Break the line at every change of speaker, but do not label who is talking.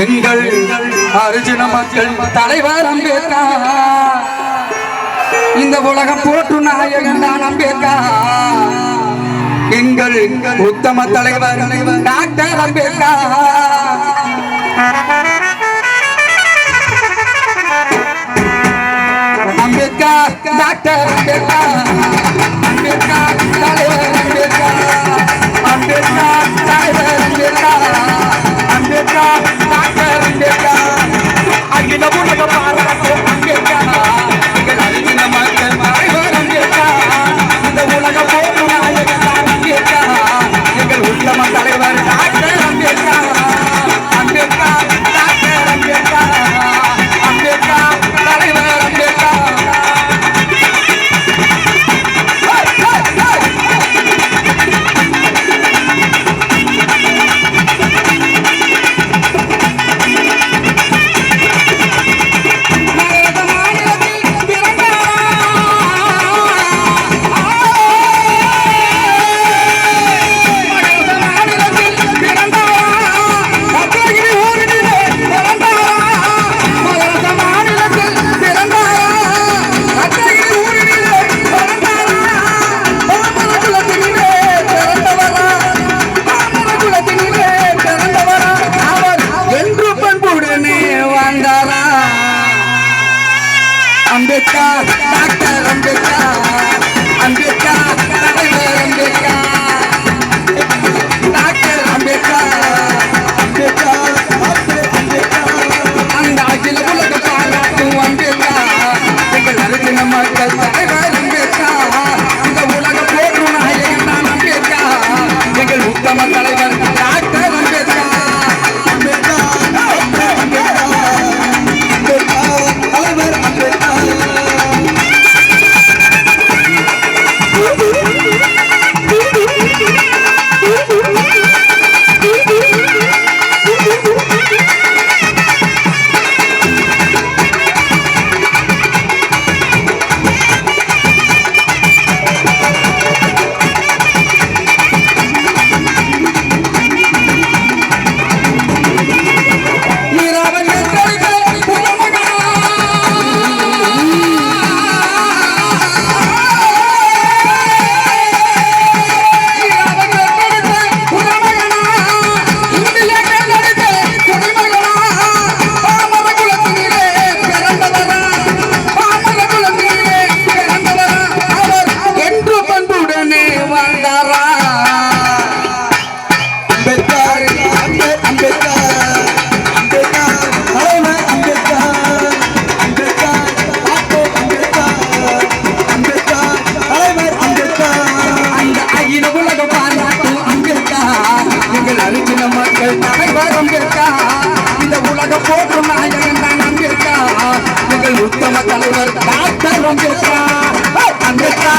எங்கள் அர்ஜுன மக்கள் தலைவர் அம்பேத்கர். இந்த உலகம் போற்று நாயகன் தான் அம்பேத்கர். எங்கள் உத்தம தலைவர் டாக்டர் அம்பேத்கர். அம்பேத்கர் டாக்டர் அம்பேத்கர். அம்பேத்கர் தலைவர் அம்பேத்கர். அம்பேத்கர் தலைவர் அம்பேத்கர். அகில உலக பாராட்டும் அம்பேத்கர் டாக்டர் அம்பேத்கர். எங்கள் தலைவர் அங்கிருக்கா இந்த உலகம் போற்றும் நாயகன் தான் அங்கிருக்கா? எங்கள் உத்தம தலைவர் டாக்டர் அங்கிருக்கா டாக்டர் அங்கிருக்கா.